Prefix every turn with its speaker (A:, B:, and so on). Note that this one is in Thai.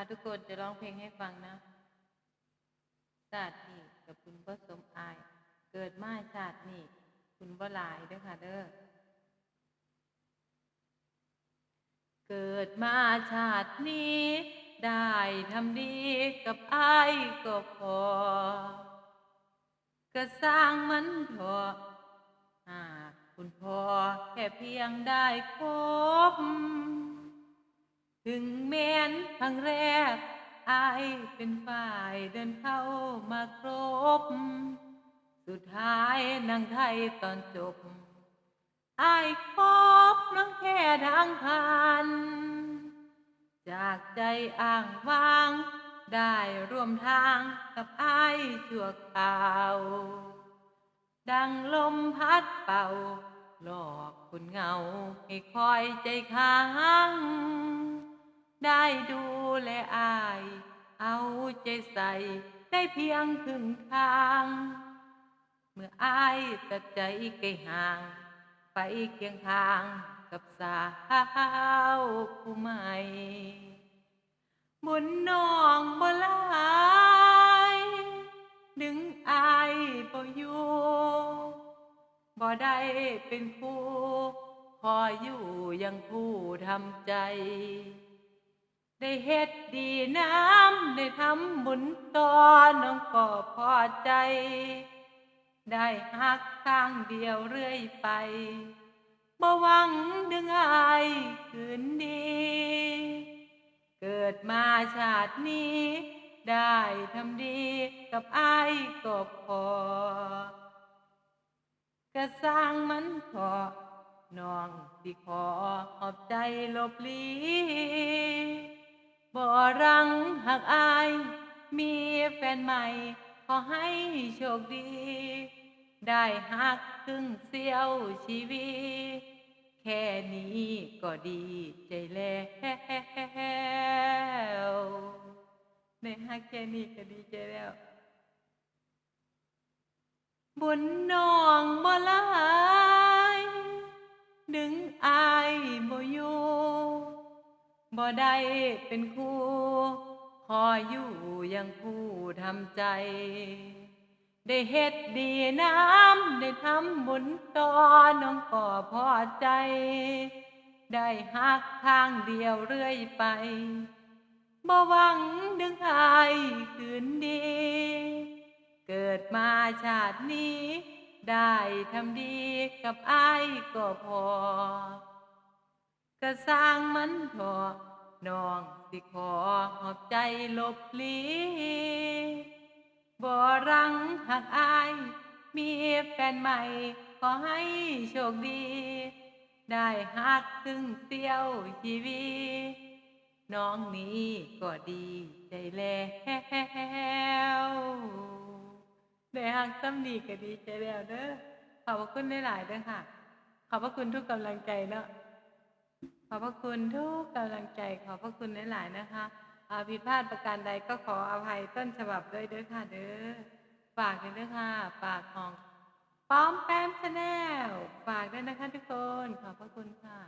A: ค่ะทุกคนจะร้องเพลงให้ฟังนะชาตินี้กับคุณบ่สมอาย เกิดมาชาตินี้คุณบ่หลายเด้อค่ะเด้อเกิดมาชาตินี้ ได้ทำดีกับอายก็พอ ก็สร้างมันเถอะหากคุณพ่อแค่เพียงได้คบ ถึงแม้นครั้งแรกอายเป็นฝ่ายเดินเข้ามาครบ สุดท้ายนางไทยตอนจบอายคบน้องแค่ทางผ่านจากใจอ่างว่าง ได้ร่วมทางกับอายชั่วคราว ดังลมพัดเป่า หลอกคุณเงาให้คอยใจค้าง ได้ดูและอาย เอาใจใส่ได้เพียงครึ่งทาง เมื่ออายตัดใจไกลห่าง ไปเคียงทางกับสาวผู้ใหม่ บุญน้องบ่หลายดึงอายบ่อยู่บ่ได้เป็นคู่คอยอยู่ยังผู้ทำใจ ได้เฮ็ดดีน้ำได้ทำบุญต่อน้องก็พอใจ ได้หักข้างเดียวเรื่อยไปบ่หวังดึงอายคืนดี เกิดมาชาตินี้ ได้ทำดีกับอายก็พอก็สร้างมันขอน้องสิขอขอบใจลบหลี แฟนใหม่ ขอให้โชคดี ได้หักครึ่งเสี้ยวชีวิต แค่นี้ก็ดีใจแล้วได้หักแค่นี้ก็ดีใจแล้ว บุญน้องบ่ลายดึงอายบ่อยู่บ่ได้เป็นคู่ ออยู่ยังผู้ทำใจ ได้เฮ็ดดีน้ำ ได้ทำบุญต่อน้องก็พอใจ ได้หักทางเดียวเรื่อยไปบ่หวังดึงอายคืนดี เกิดมาชาตินี้ ได้ทำดีกับอายก็พอ ก็สร้างมันเถอ น้องสิขอหอบใจลบหลีบ่รังหักอาย มีแฟนใหม่ ขอให้โชคดี ได้หักครึ่งเสี้ยวชีวิตน้องนี้ก็ดีใจแล้วได้หักซ้ำดีก็ดีใจแล้วเด้อขอบคุณหลายๆเด้อค่ะ ขอบพระคุณทุกกำลังใจเนาะ ขอบพระคุณทุกกำลังใจขอบพระคุณหลายๆนะคะอาผิดพลาดประการใดก็ขออภัยต้นฉบับด้วยเด้อค่ะเด้อฝากด้วยด้อค่ะฝากของป้อมแปมชาแนลฝากด้วยนะคะทุกคนขอบพระคุณค่ะ